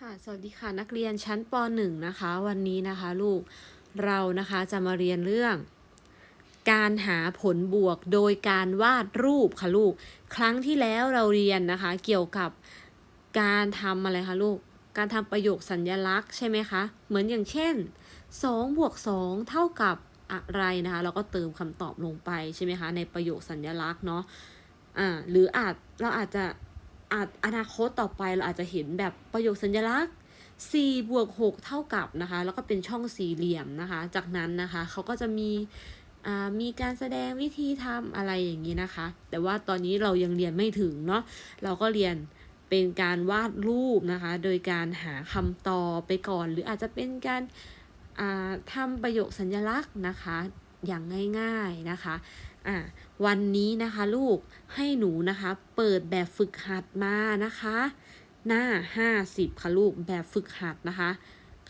ค่ะ สวัสดีค่ะนักเรียนชั้นป .1 นะคะ วันนี้นะคะลูกเรานะคะจะมาเรียนเรื่อง การหาผลบวกโดยการวาดรูปค่ะลูก ครั้งที่แล้วเราเรียนนะคะ เกี่ยวกับการทำอะไรคะลูก การทำประโยคสัญญลักษณ์ใช่ไหมคะ เหมือนอย่างเช่น2บวก2เท่ากับอะไรนะคะ เราก็เติมคำตอบลงไปใช่ไหมคะ ในประโยคสัญญลักษณ์เนาะอ่าหรืออาจเราอาจจะ อาจอนาคตต่อไปเราอาจจะเห็นแบบประโยคสัญลักษณ์4บวก6เท่ากับนะคะ แล้วก็เป็นช่องสี่เหลี่ยมนะคะ จากนั้นนะคะเขาก็จะมีมีการแสดงวิธีทำอะไรอย่างนี้นะคะ แต่ว่าตอนนี้เรายังเรียนไม่ถึงเนาะเราก็เรียนเป็นการวาดรูปนะคะ โดยการหาคำตอบไปก่อน หรืออาจจะเป็นการทำประโยคสัญลักษณ์นะคะ อย่างง่าย ๆนะคะอ่าวันนี้นะคะลูกให้หนูนะคะเปิดแบบฝึกหัดมานะคะ หน้า 50 ค่ะลูกแบบฝึกหัดนะคะ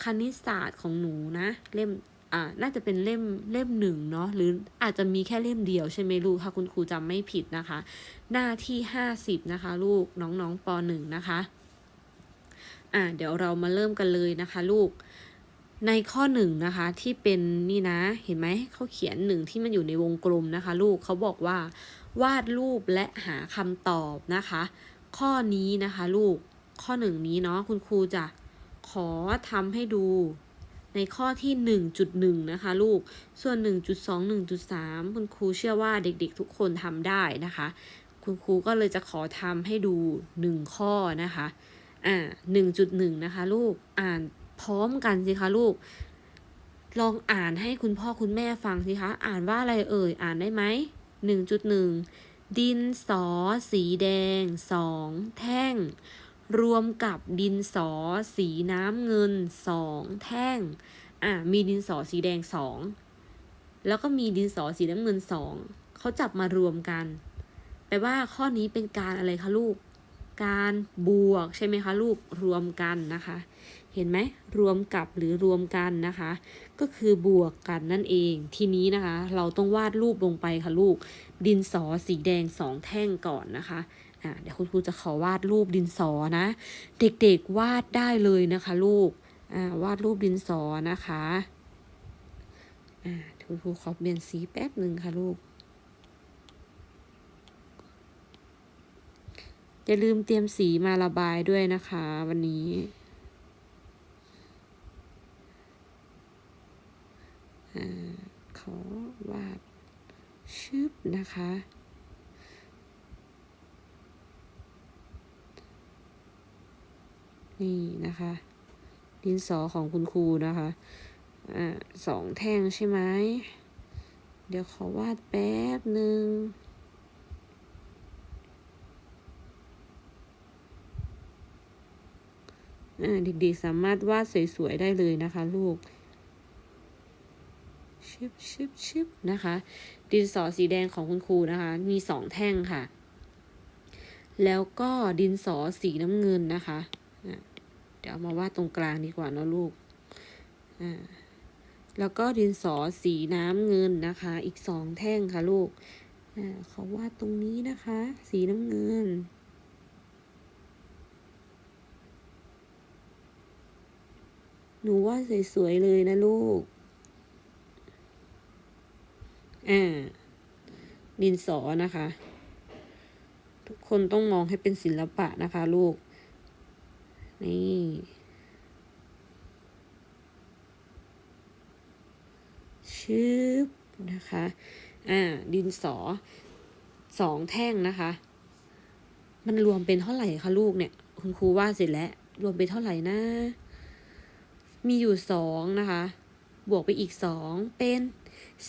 คณิตศาสตร์ของหนูนะเล่มอ่าน่าจะเป็นเล่มเล่มหนึ่งเนาะหรืออาจจะมีแค่เล่มเดียวใช่ไหมลูกถ้าคุณครูจำไม่ผิดนะคะ หน้าที่ 50 นะคะ ลูกน้องๆป .1 นะคะอ่าเดี๋ยวเรามาเริ่มกันเลยนะคะ ลูก ในข้อหนึ่งนะคะที่เป็นนี่นะเห็นไหมเขาเขียนหนึ่งที่มันอยู่ในวงกลมนะคะ ลูกเขาบอกว่าวาดรูปและหาคำตอบนะคะ ข้อนี้นะคะลูกข้อหนึ่งนี้เนาะคุณครูจะขอทำให้ดูในข้อที่ 1.1 นะคะ ลูก ส่วน 1.2 1.3 คุณครูเชื่อว่าเด็กๆ ทุกคนทำได้นะคะ คุณครูก็เลยจะขอทำให้ดู 1 ข้อนะคะ อ่า 1.1 นะคะ ลูก อ่าน พร้อมกันสิคะลูก ลองอ่านให้คุณพ่อคุณแม่ฟังสิคะ อ่านว่าอะไรเอ่ย อ่านได้ไหม 1.1 ดินสอสีแดง 2 แท่ง รวมกับดินสอสีน้ำเงิน 2 แท่ง อะ มีดินสอสีแดง 2 แล้วก็มีดินสอสีน้ำเงิน 2 เขาจับมารวมกันแปลว่าข้อนี้เป็นการอะไรคะลูก การบวกใช่ไหมคะลูก รวมกันนะคะ เห็นไหมรวมกับหรือรวมกันนะคะ ก็คือบวกกันนั่นเอง ทีนี้นะคะ เราต้องวาดรูปลงไปค่ะลูก ดินสอสีแดงสองแท่งก่อนนะคะอ่าเดี๋ยวคุณครูจะขอวาดรูปดินสอนะ เด็กๆวาดได้เลยนะคะ ลูกอ่าวาดรูปดินสอนะคะอ่าคุณครูขอเปลี่ยนสีแป๊บหนึ่งค่ะลูกอย่าลืมเตรียมสีมาระบายด้วยนะคะ วันนี้อา ขอวาดชึบนะคะ นี่นะคะดินสอของคุณครูนะคะอ่าสองแท่งใช่ไหมเดี๋ยวขอวาดแป๊บหนึ่งเด็กๆสามารถวาดสวยๆได้เลยนะคะลูก ชึบชึบชึบนะคะ ดินสอสีแดงของคุณครูนะคะ มีสองแท่งค่ะ แล้วก็ดินสอสีน้ำเงินนะคะเดี๋ยวเอามาวาดตรงกลางดีกว่าเนะลูกแล้วก็ดินสอสีน้ำเงินนะคะ อีกสองแท่งค่ะลูกอ่าวาดตรงนี้นะคะ สีน้ำเงินหนูวาดสวยๆเลยนะลูก อ่าดินสอนะคะ ทุกคนต้องมองให้เป็นศิลปะนะคะ ลูก นี่ชืบนะคะ อ่า ดินสอสองแท่งนะคะ มันรวมเป็นเท่าไหร่คะลูกเนี่ย คุณครูว่าเสร็จแล้ว รวมเป็นเท่าไหร่นะ มีอยู่สองนะคะ บวกไปอีกสองเป็น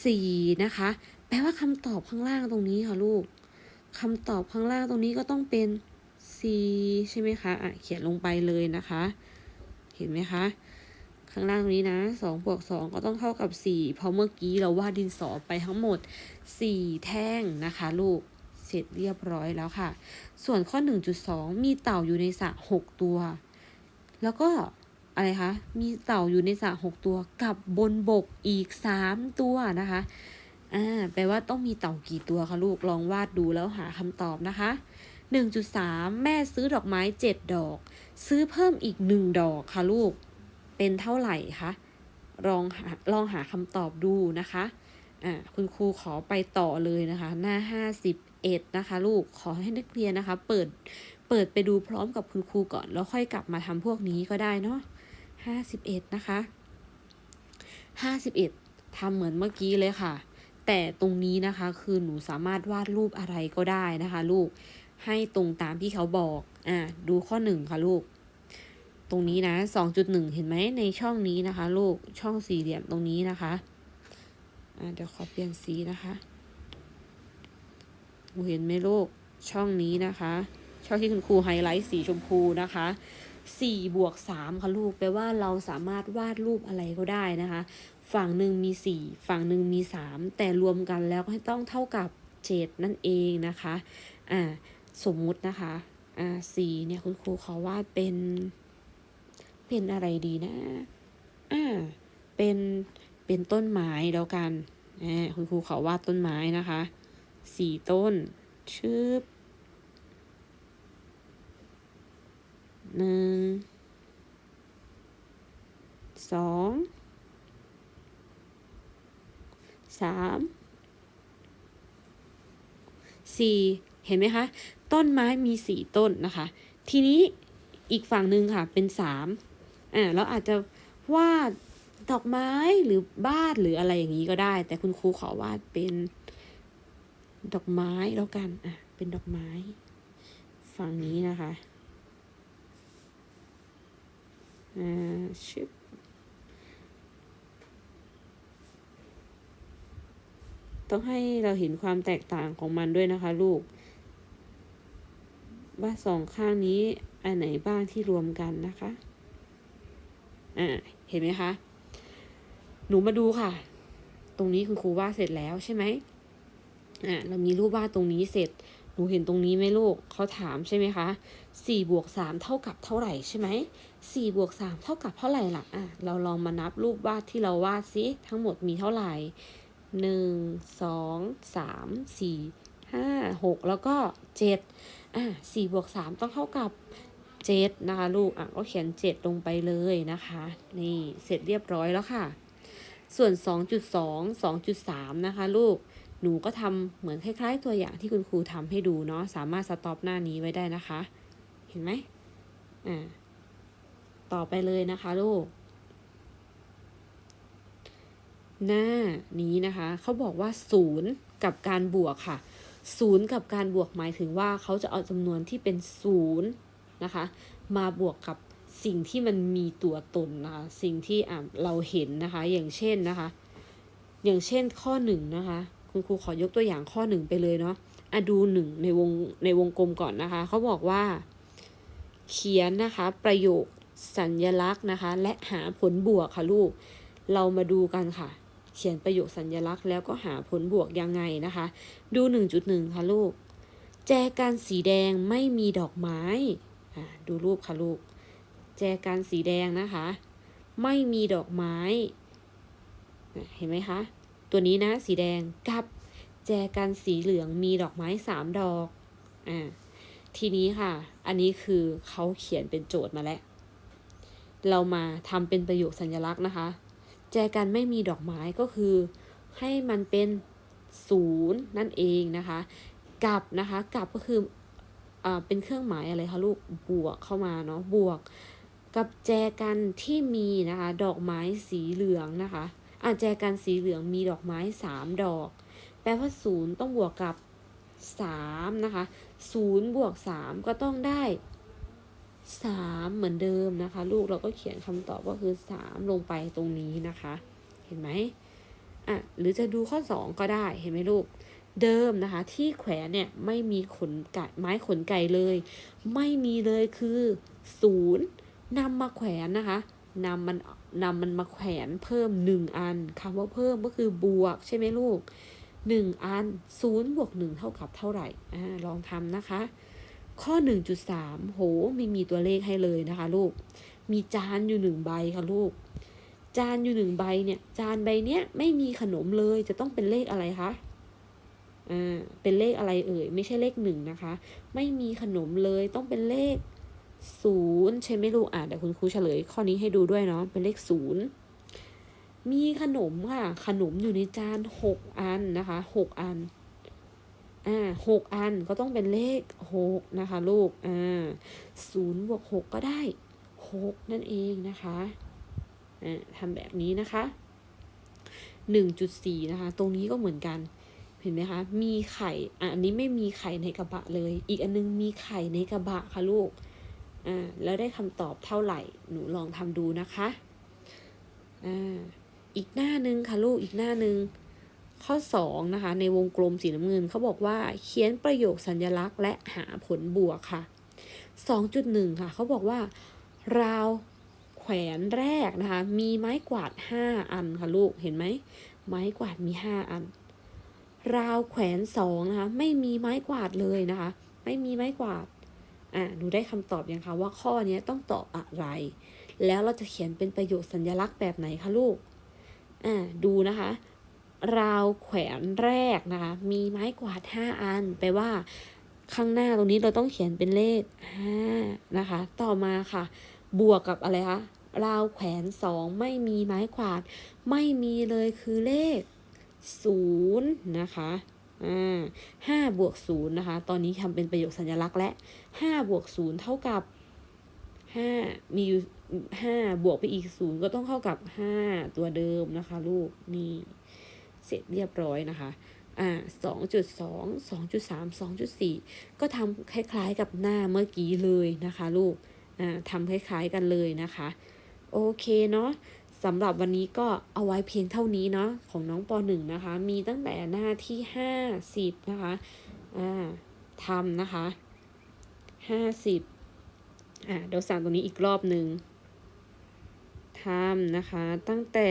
สี่นะคะ แปลว่าคำตอบข้างล่างตรงนี้ค่ะลูกคำตอบข้างล่างตรงนี้ก็ต้องเป็น c ใช่ไหมคะอะเขียนลงไปเลยนะคะ เห็นไหมคะ ข้างล่างตรงนี้นะสองบวกสองก็ต้องเท่ากับสี่เพราะเมื่อกี้เราวาดดินสอไปทั้งหมดสี่แท่งนะคะ ลูก เสร็จเรียบร้อยแล้วค่ะ ส่วนข้อ 1.2 มีเต่าอยู่ในสระ6ตัว แล้วก็ อะไรคะ มีเต่าอยู่ในสระ6ตัวกับบนบกอีก3ตัวนะคะ อ่า แปลว่าต้องมีเต่ากี่ตัวคะลูก ลองวาดดูแล้วหาคำตอบนะคะ 1.3 แม่ซื้อดอกไม้ 7 ดอก ซื้อเพิ่มอีก 1 ดอกค่ะลูก เป็นเท่าไหร่คะ ลองหาลองหาคำตอบดูนะคะ อ่า คุณครูขอไปต่อเลยนะคะ หน้า 51 นะคะ ลูก ขอให้นักเรียนนะคะ เปิดเปิดไปดูพร้อมกับคุณครูก่อน แล้วค่อยกลับมาทำพวกนี้ก็ได้เนาะ 51นะคะ51ทำเหมือนเมื่อกี้เลยค่ะ แต่ตรงนี้นะคะคือหนูสามารถวาดรูปอะไรก็ได้นะคะ ลูกให้ตรงตามที่เขาบอก อ่าดูข้อหนึ่งค่ะลูก ตรงนี้นะสองจุดหนึ่งเห็นไหมในช่องนี้นะคะ ลูกช่องสี่เหลี่ยมตรงนี้นะคะ อ่าเดี๋ยวขอเปลี่ยนสีนะคะหนูเห็นไหมลูกช่องนี้นะคะ ช่องที่คุณครูไฮไลท์สีชมพูนะคะ สี่บวกสามค่ะลูกแปลว่าเราสามารถวาดรูปอะไรก็ได้นะคะ ฝั่งหนึ่งมีสี่ฝั่งหนึ่งมีสามแต่รวมกันแล้วก็ให้ต้องเท่ากับเจ็ดนั่นเองนะคะอ่าสมมุตินะคะอ่าสี่เนี่ยคุณครูขอวาดเป็นเป็นอะไรดีนะอ่าเป็นเป็นต้นไม้แล้วกันอ่คุณครูขอวาดต้นไม้นะคะสี่ต้นชืบ หนึ่งสองสามสี่เห็นไหมคะ ต้นไม้มีสี่ต้นนะคะ ทีนี้อีกฝั่งหนึ่งค่ะเป็นสามอ่าเราอาจจะวาดดอกไม้หรือบ้านหรืออะไรอย่างนี้ก็ได้ แต่คุณครูขอวาดเป็นดอกไม้แล้วกันอะเป็นดอกไม้ ฝั่งนี้นะคะ อ่าชิบต้องให้เราเห็นความแตกต่างของมันด้วยนะคะลูก ว่าสองข้างนี้อันไหนบ้างที่รวมกันนะคะ อ่า เห็นไหมคะ หนูมาดูค่ะ ตรงนี้คุณครูวาดเสร็จแล้วใช่ไหมอ่าเรามีรูปวาดตรงนี้เสร็จ หนูเห็นตรงนี้ไหมลูกเขาถามใช่ไหมคะสี่บวกสามเท่ากับเท่าไหร่ใช่ไหมสี่บวกสามเท่ากับเท่าไหร่ล่ะอะเราลองมานับรูปวาดที่เราวาดซิทั้งหมดมีเท่าไหร่หนึ่งสองสามสี่ห้าหกแล้วก็เจ็ดอะสี่บวกสามต้องเท่ากับเจ็ดนะคะลูกอะก็เขียนเจ็ดลงไปเลยนะคะ นี่เสร็จเรียบร้อยแล้วค่ะ ส่วน2.2 2.3 นะคะลูก หนูก็ทำเหมือนคล้าย ๆ ตัวอย่างที่คุณครูทำให้ดูเนาะสามารถสต็อปหน้านี้ไว้ได้นะคะ เห็นไหมอ่าต่อไปเลยนะคะลูก หน้านี้นะคะเขาบอกว่าศูนย์กับการบวกค่ะศูนย์กับการบวกหมายถึงว่าเขาจะเอาจำนวนที่เป็นศูนย์นะคะ มาบวกกับสิ่งที่มันมีตัวตนนะคะ สิ่งที่เราเห็นนะคะ อย่างเช่นนะคะ อย่างเช่นข้อหนึ่งนะคะ คุณครูขอยกตัวอย่างข้อหนึ่งไปเลยเนาะอะดูหนึ่งในวงในวงกลมก่อนนะคะเขาบอกว่า เขียนนะคะ ประโยคสัญญลักษณ์นะคะ และหาผลบวกค่ะลูก เรามาดูกันค่ะ เขียนประโยคสัญญลักษณ์แล้วก็หาผลบวกยังไงนะคะ ดู 1.1 ค่ะลูก แจกันสีแดงไม่มีดอกไม้อ่าดูรูปค่ะลูก แจกันสีแดงนะคะ ไม่มีดอกไม้ เห็นไหมคะ ตัวนี้นะ สีแดงกับแจกันสีเหลืองมีดอกไม้สามดอกอ่าทีนี้ค่ะ อันนี้คือเขาเขียนเป็นโจทย์มาแล้ว เรามาทำเป็นประโยคสัญลักษณ์นะคะ แจกันไม่มีดอกไม้ก็คือ ให้มันเป็นศูนย์นั่นเองนะคะกับนะคะกับก็คืออ่าเป็นเครื่องหมายอะไรคะลูกบวกเข้ามาเนาะบวก กับแจกันที่มีนะคะ ดอกไม้สีเหลืองนะคะ อ่าแจกันสีเหลืองมีดอกไม้สามดอก แปลว่าศูนย์ต้องบวกกับสามนะคะศูนย์บวกสามก็ต้องได้สามเหมือนเดิมนะคะ ลูกเราก็เขียนคำตอบก็คือสามลงไปตรงนี้นะคะ เห็นไหมอะหรือจะดูข้อสองก็ได้เห็นไหมลูกเดิมนะคะ ที่แขวนเนี่ยไม่มีขนไก่ไม้ขนไก่เลย ไม่มีเลยคือศูนย์นำมาแขวนนะคะนำมัน นำมันมาแขวนเพิ่มหนึ่งอันคำว่าเพิ่มก็คือบวกใช่ไหมลูกหนึ่งอันศูนย์บวกหนึ่งเท่ากับเท่าไหร่อ่าลองทำนะคะ ข้อ 1.3 โหไม่มีตัวเลขให้เลยนะคะลูก มีจานอยู่หนึ่งใบค่ะลูก จานอยู่หนึ่งใบเนี่ย จานใบเนี้ยไม่มีขนมเลยจะต้องเป็นเลขอะไรคะอ่าเป็นเลขอะไรเอ่ย ไม่ใช่เลขหนึ่งนะคะ ไม่มีขนมเลยต้องเป็นเลข ศูนย์ใช่ไหมลูกอะเดี๋ยวคุณครูเฉลยข้อนี้ให้ดูด้วยเนาะเป็นเลขศูนย์มีขนมค่ะ ขนมอยู่ในจานหกอันนะคะหกอันอ่าหกอันก็ต้องเป็นเลขหกนะคะลูกอ่าศูนย์บวกหกก็ได้หกนั่นเองนะคะอ่าทำแบบนี้นะคะหนึ่งจุดสี่นะคะ ตรงนี้ก็เหมือนกันเห็นไหมคะ มีไข่อะอันนี้ไม่มีไข่ในกระบะเลย อีกอันนึงมีไข่ในกระบะค่ะลูก อ่าแล้วได้คำตอบเท่าไหร่ หนูลองทำดูนะคะอ่าอีกหน้าหนึ่งค่ะลูกอีกหน้าหนึ่งข้อสองนะคะ ในวงกลมสีน้ำเงินเขาบอกว่าเขียนประโยคสัญลักษณ์และหาผลบวกค่ะสองจุดหนึ่งค่ะ เขาบอกว่า ราวแขวนแรกนะคะ มีไม้กวาดห้าอันค่ะลูกเห็นไหมไม้กวาดมีห้าอัน ราวแขวนสองนะคะ ไม่มีไม้กวาดเลยนะคะ ไม่มีไม้กวาด อ่าหนูได้คำตอบยังคะว่าข้อนี้ต้องตอบอะไร แล้วเราจะเขียนเป็นประโยคสัญลักษณ์แบบไหนคะลูกอ่าดูนะคะราวแขวนแรกนะคะ มีไม้กวาดห้าอัน แปลว่า ข้างหน้าตรงนี้เราต้องเขียนเป็นเลขห้านะคะ ต่อมาค่ะ บวกกับอะไรคะราวแขวนสองไม่มีไม้กวาด ไม่มีเลยคือเลขศูนย์นะคะ ห้าบวกศูนย์นะคะ ตอนนี้ทำเป็นประโยคสัญลักษณ์และห้าบวกศูนย์เท่ากับห้ามีอยู่ห้าบวกไปอีกศูนย์ก็ต้องเท่ากับห้าตัวเดิมนะคะ ลูกนี่เสร็จเรียบร้อยนะคะอ่าสองจุดสองสองจุดสามสองจุดสี่ก็ทำคล้ายๆกับหน้าเมื่อกี้เลยนะคะ ลูกอ่าทำคล้ายๆกันเลยนะคะ โอเคเนาะ สำหรับวันนี้ก็เอาไว้เพียงเท่านี้เนาะของน้องปหนึ่งนะคะ มีตั้งแต่หน้าที่ห้าสิบนะคะอ่าทำนะคะห้าสิบอ่าเดี๋ยวสั่งตรงนี้อีกรอบหนึ่งทำนะคะตั้งแต่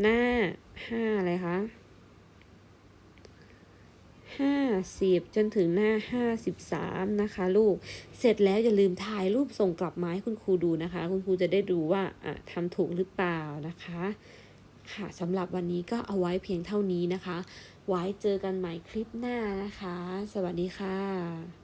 หน้าห้าอะไรคะ ห้าสิบจนถึงหน้าห้าสิบสามนะคะลูก เสร็จแล้วอย่าลืมถ่ายรูปส่งกลับมาให้คุณครูดูนะคะ คุณครูจะได้ดูว่าทำถูกหรือเปล่านะคะ ค่ะสำหรับวันนี้ก็เอาไว้เพียงเท่านี้นะคะ ไว้เจอกันใหม่คลิปหน้านะคะ สวัสดีค่ะ